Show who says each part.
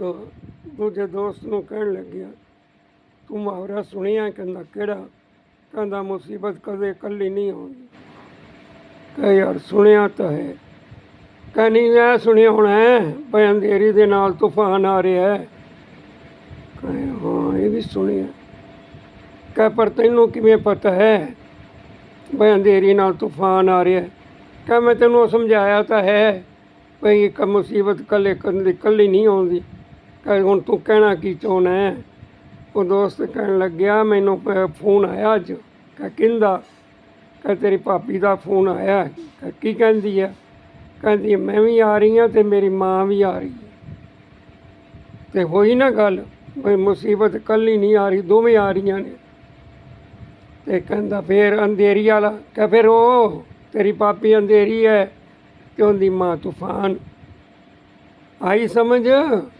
Speaker 1: ਦੂਜੇ ਦੋਸਤ ਨੂੰ ਕਹਿਣ ਲੱਗਿਆ, ਤੂੰ ਮੁਹਾਵਰਾ ਸੁਣਿਆ ਕਹਿੰਦਾ, ਕਿਹੜਾ? ਕਹਿੰਦਾ, ਮੁਸੀਬਤ ਕਦੇ ਇਕੱਲੀ ਨਹੀਂ ਆਉਂਦੀ। ਕਹ ਯਾਰ, ਸੁਣਿਆ ਤਾਂ ਹੈ। ਕਹਿੰਦੀ ਐ ਸੁਣਿਆ ਹੋਣਾ ਹੈ ਭਈ ਅੰਧੇਰੀ ਦੇ ਨਾਲ ਤੂਫਾਨ ਆ ਰਿਹਾ ਹੈ। ਕਹੇ, ਹਾਂ, ਇਹ ਵੀ ਸੁਣਿਆ। ਕਹੇ, ਪਰ ਤੈਨੂੰ ਕਿਵੇਂ ਪਤਾ ਹੈ ਭਈ ਅੰਧੇਰੀ ਨਾਲ ਤੂਫਾਨ ਆ ਰਿਹਾ ਹੈ? ਮੈਂ ਤੈਨੂੰ ਸਮਝਾਇਆ ਤਾਂ ਹੈ ਭਈ ਇੱਕ ਮੁਸੀਬਤ ਕੱਲੇ ਕੱਲੀ ਕੱਲੀ ਨਹੀਂ ਆਉਂਦੀ। ਹੁਣ ਤੂੰ ਕਹਿਣਾ ਕੀ ਚਾਹੁੰਦਾ ਹੈ? ਉਹ ਦੋਸਤ ਕਹਿਣ ਲੱਗਿਆ, ਮੈਨੂੰ ਫੋਨ ਆਇਆ ਅੱਜ। ਕਹਿੰਦਾ? ਕਿੰਦਾ ਕਹ, ਤੇਰੀ ਭਾਬੀ ਦਾ ਫੋਨ ਆਇਆ ਕੀ ਕਹਿੰਦੀ ਹੈ? ਕਹਿੰਦੀ ਮੈਂ ਵੀ ਆ ਰਹੀ ਹਾਂ ਤੇ ਮੇਰੀ ਮਾਂ ਵੀ ਆ ਰਹੀ ਹੈ। ਤੇ ਹੋਈ ਨਾ ਗੱਲ ਵੀ ਮੁਸੀਬਤ ਕੱਲੀ ਨਹੀਂ ਆ ਰਹੀ, ਦੋਵੇਂ ਆ ਰਹੀਆਂ ਨੇ। ਤੇ ਕਹਿੰਦਾ ਫੇਰ ਅੰਧੇਰੀ ਵਾਲਾ, ਕਹ, ਫਿਰ ਉਹ ਤੇਰੀ ਪਾਪੀ ਅੰਧੇਰੀ ਹੈ ਤੇ ਉਹਦੀ ਮਾਂ ਤੂਫਾਨ। ਆਈ ਸਮਝ?